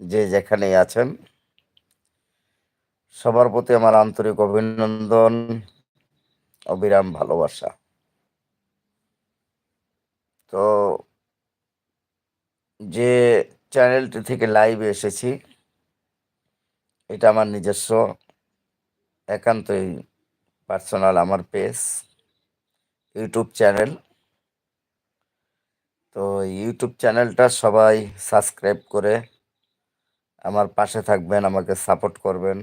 যে যেখানেই আছেন, সবার প্রতি আমার আন্তরিক অভিনন্দন, অবিরাম ভালোবাসা। তো যে চ্যানেলটি থেকে লাইভে এসেছি, এটা আমার নিজস্ব, একান্তই পার্সোনাল আমার পেজ, ইউটিউব চ্যানেল। তো ইউটিউব চ্যানেলটা সবাই সাবস্ক্রাইব করে আমার পাশে থাকবেন, আমাকে সাপোর্ট করবেন।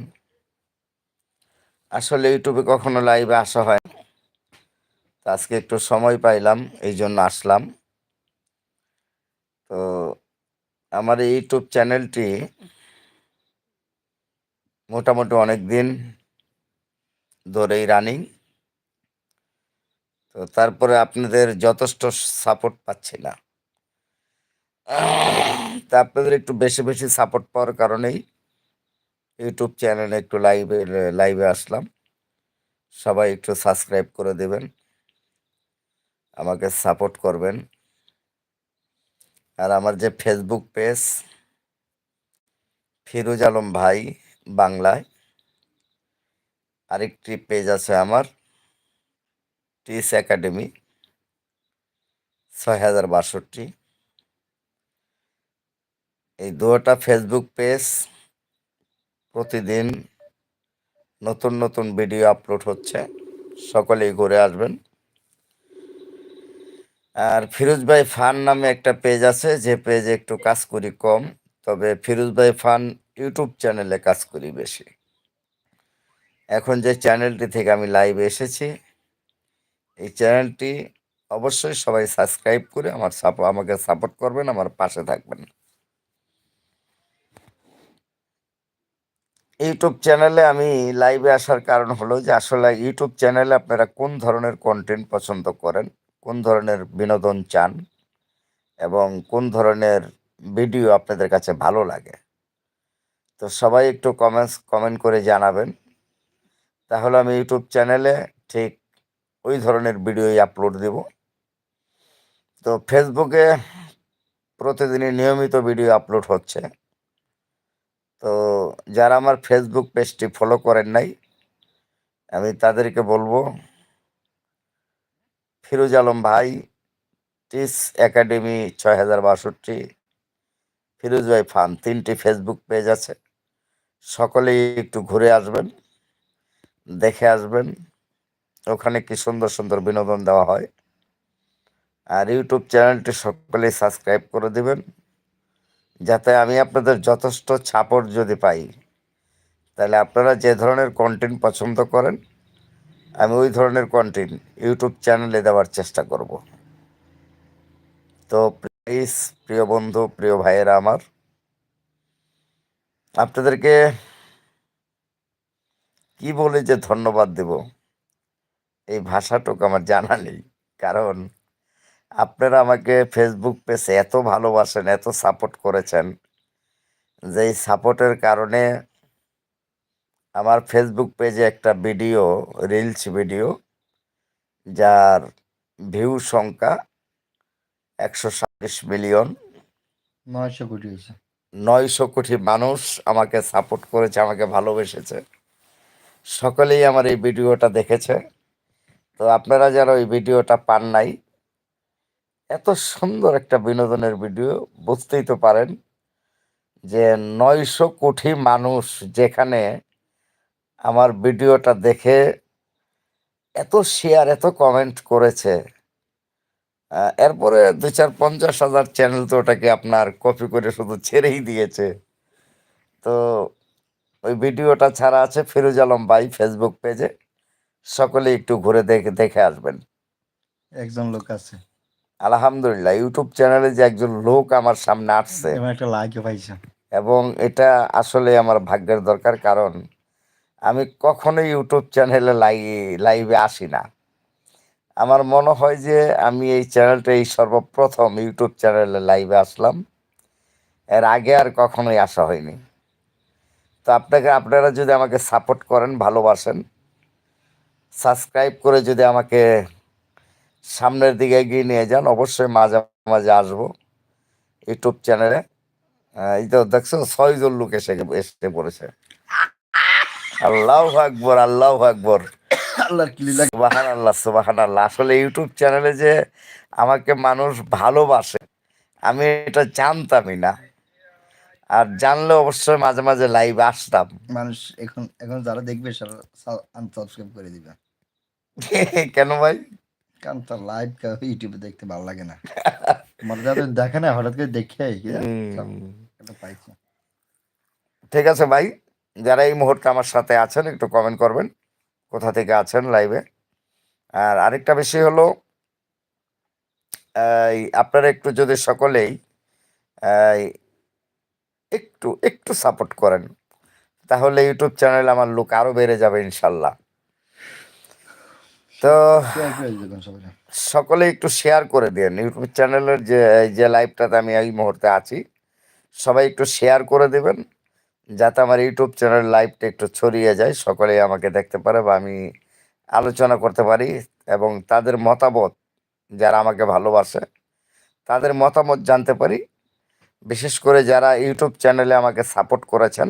আসলে ইউটিউবে কখনো লাইভে আসা হয় তো আজকে একটু সময় পাইলাম, এই জন্য আসলাম। তো আমার এই ইউটিউব চ্যানেলটি মোটামুটি অনেক দিন ধরেই রানিং তো তারপরে আপনাদের যথেষ্ট সাপোর্ট পাচ্ছি না। তা আপনাদের একটু বেশি বেশি সাপোর্ট পাওয়ার কারণেই ইউটিউব চ্যানেলে একটু লাইভে লাইভে আসলাম। সবাই একটু সাবস্ক্রাইব করে দেবেন, আমাকে সাপোর্ট করবেন। আর আমার যে ফেসবুক পেজ ফিরোজ আলম ভাই বাংলায়, আরেকটি পেজ আছে আমার টিস একাডেমি ছয় হাজার বাষট্টি। এই দুটা ফেসবুক পেজ প্রতিদিন নতুন নতুন ভিডিও আপলোড হচ্ছে। সকলেই ঘুরে আসবেন। আর ফিরোজ ভাই ফান নামে একটা পেজ আছে, যে পেজে একটু কাজ করি কম, তবে ফিরোজ ভাই ফান ইউটিউব চ্যানেলে কাজ করি বেশি। এখন যে চ্যানেলটি থেকে আমি লাইভে এসেছি, এই চ্যানেলটি অবশ্যই সবাই সাবস্ক্রাইব করে আমার আমাকে সাপোর্ট করবেন, আমার পাশে থাকবেন। ইউটিউব চ্যানেলে আমি লাইভে আসার কারণ হলো যে, আসলে ইউটিউব চ্যানেলে আপনারা কোন ধরনের কন্টেন্ট পছন্দ করেন, কোন ধরনের বিনোদন চান এবং কোন ধরনের ভিডিও আপনাদের কাছে ভালো লাগে, তো সবাই একটু কমেন্টস কমেন্ট করে জানাবেন। তাহলে আমি ইউটিউব চ্যানেলে ঠিক ওই ধরনের ভিডিওই আপলোড দেব। তো ফেসবুকে প্রতিদিনই নিয়মিত ভিডিও আপলোড হচ্ছে। তো যারা আমার ফেসবুক পেজটি ফলো করেন নাই, আমি তাদেরকে বলব, ফিরোজ আলম ভাই, টিস একাডেমি ছয় হাজার বাষট্টি, ফিরোজ ভাই ফান, তিনটি ফেসবুক পেজ আছে। সকলেই একটু ঘুরে আসবেন, দেখে আসবেন, ওখানে কি সুন্দর সুন্দর বিনোদন দেওয়া হয়। আর ইউটিউব চ্যানেলটি সকলেই সাবস্ক্রাইব করে দিবেন। যাতে আমি আপনাদের যথেষ্ট ছাপড় যদি পাই, তাহলে আপনারা যে ধরনের কন্টেন্ট পছন্দ করেন, আমি ওই ধরনের কন্টেন্ট ইউটিউব চ্যানেলে দেওয়ার চেষ্টা করব। তো প্লিজ প্রিয় বন্ধু, প্রিয় ভাইয়েরা আমার, আপনাদেরকে কি বলে যে ধন্যবাদ দেব, এই ভাষাটুকু আমার জানা নেই। কারণ আপনারা আমাকে ফেসবুক পেজে এত ভালোবাসেন এত সাপোর্ট করেছেন যে এই সাপোর্টের কারণে আমার ফেসবুক পেজে একটা ভিডিও রিলস ভিডিও যার ভিউ সংখ্যা একশো সাতাশ মিলিয়ন নয়শো কোটি নয়শো কোটি মানুষ আমাকে সাপোর্ট করেছে আমাকে ভালোবেসেছে। সকলেই আমার এই ভিডিওটা দেখেছে। তো আপনারা যারা ওই ভিডিওটা পান নাই এত সুন্দর একটা বিনোদনের ভিডিও, বুঝতেই তো পারেন যে নয়শো কোটি মানুষ যেখানে আমার ভিডিওটা দেখে এত শেয়ার এত কমেন্ট করেছে। এরপরে দু চার পঞ্চাশ হাজার চ্যানেল তো ওটাকে আপনার কপি করে শুধু ছেড়েই দিয়েছে। তো ওই ভিডিওটা ছাড়া আছে ফিরোজ আলম ভাই ফেসবুক পেজে সকলে একটু ঘুরে দেখে দেখে আসবেন। একজন লোক আছে। আলহামদুলিল্লাহ ইউটিউব চ্যানেলে যে একজন লোক আমার সামনে আসছে। এবং একটা লাইকও পাইছে। এবং এটা আসলে আমার ভাগ্যের দরকার কারণ আমি কখনোই ইউটিউব চ্যানেলে লাই লাইভে আসি না। আমার মনে হয় যে আমি এই চ্যানেলটা এই সর্বপ্রথম ইউটিউব চ্যানেলে লাইভে আসলাম। এর আগে আর কখনোই আসা হয়নি। তো আপনাকে আপনারা যদি আমাকে সাপোর্ট করেন ভালোবাসেন সাবস্ক্রাইব করে যদি আমাকে সামনের দিকে এগিয়ে নিয়ে যান। অবশ্যই মাঝে মাঝে আসব ইউটিউব চ্যানেলে। এই তো দেখছ ছয়জন লোক এসে এসে পড়েছে। আল্লাহ আকবর আল্লাহ আকবর। সুবাহান আল্লাহ সুবাহান আল্লাহ আসলে ইউটিউব চ্যানেলে যে আমাকে মানুষ ভালোবাসে আমি এটা জানতামই না। আর জানলে অবশ্যই মাঝে মাঝে লাইভ আসতাম। মানুষ এখন এখন যারা দেখবে আনসাবস্ক্রাইব করে দিবে। কেন ভাই? কারণ তার লাইভ ইউটিউবে দেখতে ভালো লাগে না। মানে যাদের দেখে না হঠাৎ করে দেখে পাইছে। ঠিক আছে ভাই যারা এই মুহূর্তে আমার সাথে আছেন একটু কমেন্ট করবেন কোথা থেকে আছেন লাইভে আর আরেকটা বিষয় হলো আপনারা একটু যদি সকলেই একটু একটু সাপোর্ট করেন তাহলে ইউটিউব চ্যানেল আমার লোক আরও বেড়ে যাবে ইনশাল্লাহ। তো সকলে একটু শেয়ার করে দিন ইউটিউব চ্যানেলের যে যে লাইভটাতে আমি এই মুহূর্তে আছি, সবাই একটু শেয়ার করে দেবেন, যাতে আমার ইউটিউব চ্যানেল লাইভটা একটু ছড়িয়ে যায় সকলেই আমাকে দেখতে পারে বা আমি আলোচনা করতে পারি এবং তাদের মতামত, যারা আমাকে ভালোবাসে, তাদের মতামত জানতে পারি। বিশেষ করে যারা ইউটিউব চ্যানেলে আমাকে সাপোর্ট করেছেন,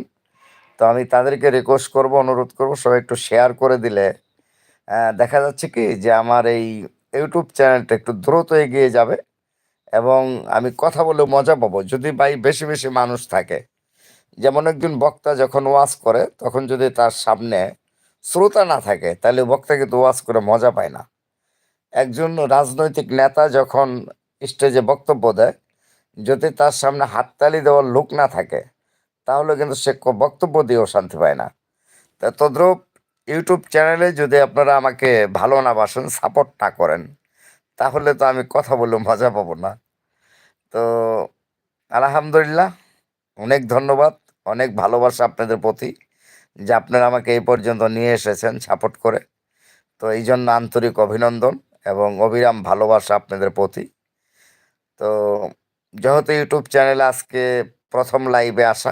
তো আমি তাদেরকে রিকোয়েস্ট করব, অনুরোধ করব, সবাই একটু শেয়ার করে দিলে দেখা যাচ্ছে কি যে আমার এই ইউটিউব চ্যানেলটা একটু দ্রুত এগিয়ে যাবে এবং আমি কথা বলে মজা পাবো। যদি ভাই বেশি বেশি মানুষ থাকে, যেমন একজন বক্তা যখন ওয়াজ করে, তখন যদি তার সামনে শ্রোতা না থাকে, তাহলে বক্তা কিন্তু ওয়াজ করে মজা পায় না। একজন রাজনৈতিক নেতা যখন স্টেজে বক্তব্য দেয়, যদি তার সামনে হাততালি দেওয়ার লোক না থাকে, তাহলে কিন্তু সে বক্তব্য দিয়েও শান্তি পায় না। তা তদ্রূপ ইউটিউব চ্যানেলে যদি আপনারা আমাকে ভালো না বাসেন সাপোর্ট না করেন, তাহলে তো আমি কথা বলে মজা পাবো না। তো আলহামদুলিল্লাহ, অনেক ধন্যবাদ, অনেক ভালোবাসা আপনাদের প্রতি, যে আপনারা আমাকে এই পর্যন্ত নিয়ে এসেছেন সাপোর্ট করে। তো এই জন্য আন্তরিক অভিনন্দন এবং অবিরাম ভালোবাসা আপনাদের প্রতি। তো যেহেতু ইউটিউব চ্যানেলে আজকে প্রথম লাইভে আসা,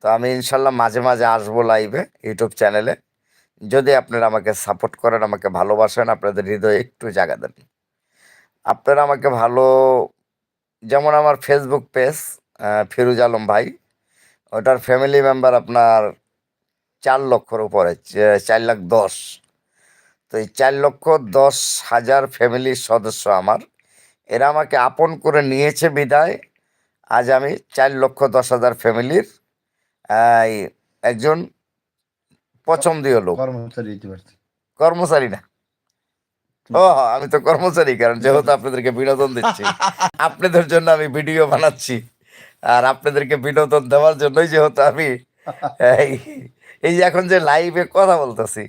তো আমি ইনশাল্লাহ মাঝে মাঝে আসব লাইভে ইউটিউব চ্যানেলে। যদি আপনারা আমাকে সাপোর্ট করেন, আমাকে ভালোবাসেন, আপনাদের হৃদয়ে একটু জায়গা দেন। আপনারা আমাকে ভালো, যেমন আমার ফেসবুক পেজ ফিরুজ আলম ভাই, ওটার ফ্যামিলি মেম্বার আপনার চার লক্ষর উপরে চার লাখ দশ। তো এই চার লক্ষ দশ হাজার ফ্যামিলির সদস্য আমার। এরা আমাকে আপন করে নিয়েছে বিদায়। আজ আমি চার লক্ষ দশ হাজার ফ্যামিলির একজন পছন্দীয় লোক। কর্মচারী কর্মচারী না। ও আমি তো কর্মচারী কারণ যেহেতু আপনাদেরকে বিনোদন দিচ্ছি আপনাদের জন্য আমি ভিডিও বানাচ্ছি আর আপনাদেরকে বিনোদন দেওয়ার জন্যই যেহেতু আমি এই এই যে এখন যে লাইভে কথা বলতেছি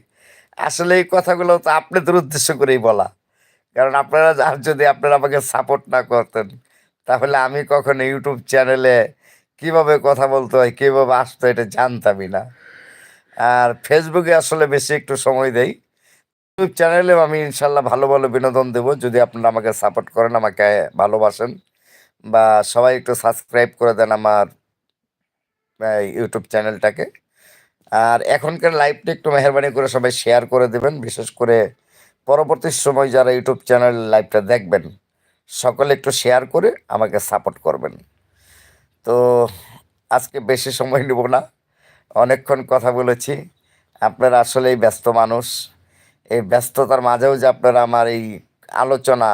আসলে এই কথাগুলো তো আপনাদের উদ্দেশ্য করেই বলা। কারণ আপনারা আর যদি আপনারা আমাকে সাপোর্ট না করতেন তাহলে আমি কখনো ইউটিউব চ্যানেলে কীভাবে কথা বলতে হয় কীভাবে আসতো এটা জানতামই না। আর ফেসবুকে আসলে বেশি একটু সময় দেই। ইউটিউব চ্যানেলে আমি ইনশাল্লাহ ভালো ভালো বিনোদন দেবো। যদি আপনারা আমাকে সাপোর্ট করেন, আমাকে ভালোবাসেন বা সবাই একটু সাবস্ক্রাইব করে দেন আমার ইউটিউব চ্যানেলটাকে আর এখনকার লাইভটা একটু মেহরবানি করে সবাই শেয়ার করে দেবেন। বিশেষ করে পরবর্তী সময় যারা ইউটিউব চ্যানেল লাইভটা দেখবেন, সকলে একটু শেয়ার করে আমাকে সাপোর্ট করবেন। তো আজকে বেশি সময় নেব না। অনেকক্ষণ কথা বলেছি। আপনারা আসলেই ব্যস্ত মানুষ। এই ব্যস্ততার মাঝেও যে আপনারা আমার এই আলোচনা,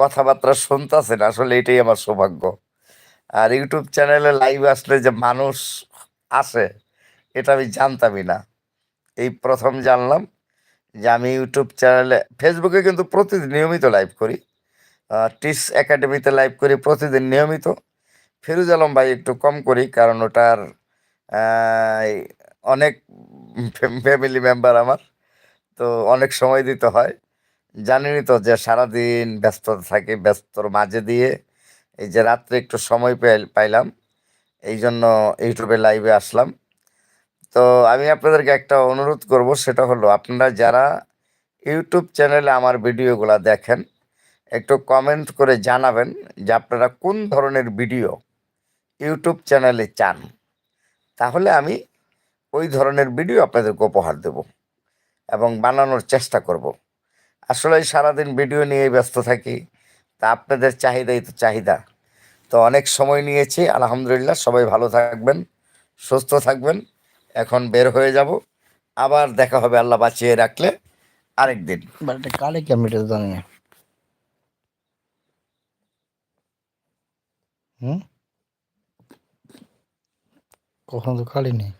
কথাবার্তা শুনতেছেন, আসলে এটাই আমার সৌভাগ্য। আর ইউটিউব চ্যানেলে লাইভ আসলে যে মানুষ আসে, এটা আমি জানতামই না। এই প্রথম জানলাম যে আমি ইউটিউব চ্যানেলে, ফেসবুকে কিন্তু প্রতিদিন নিয়মিত লাইভ করি। টিস একাডেমিতে লাইভ করি প্রতিদিন নিয়মিত। ফিরুজ আলম ভাই একটু কম করি, কারণ ওটার অনেক ফ্যামিলি মেম্বার আমার, তো অনেক সময় দিতে হয়। জানেনই তো যে সারাদিন ব্যস্ত থাকে, ব্যস্তর মাঝে দিয়ে এই যে রাত্রে একটু সময় পাইলাম, এই জন্য ইউটিউবে লাইভে আসলাম। তো আমি আপনাদেরকে একটা অনুরোধ করব, সেটা হলো আপনারা যারা ইউটিউব চ্যানেলে আমার ভিডিওগুলো দেখেন, একটু কমেন্ট করে জানাবেন যে আপনারা কোন ধরনের ভিডিও ইউটিউব চ্যানেলে চান। তাহলে আমি ওই ধরনের ভিডিও আপনাদেরকে উপহার দেব এবং বানানোর চেষ্টা করব। আসলে সারাদিন ভিডিও নিয়ে ব্যস্ত থাকি, তা আপনাদের চাহিদাই তো চাহিদা। তো অনেক সময় নিয়েছি, আলহামদুলিল্লাহ সবাই ভালো থাকবেন, সুস্থ থাকবেন, এখন বের হয়ে যাব। আবার দেখা হবে, আল্লাহ বাঁচিয়ে রাখলে আরেকদিন। বাড়িটা কালে কি আমি জানি না। হুম? কখন তো কালি নেই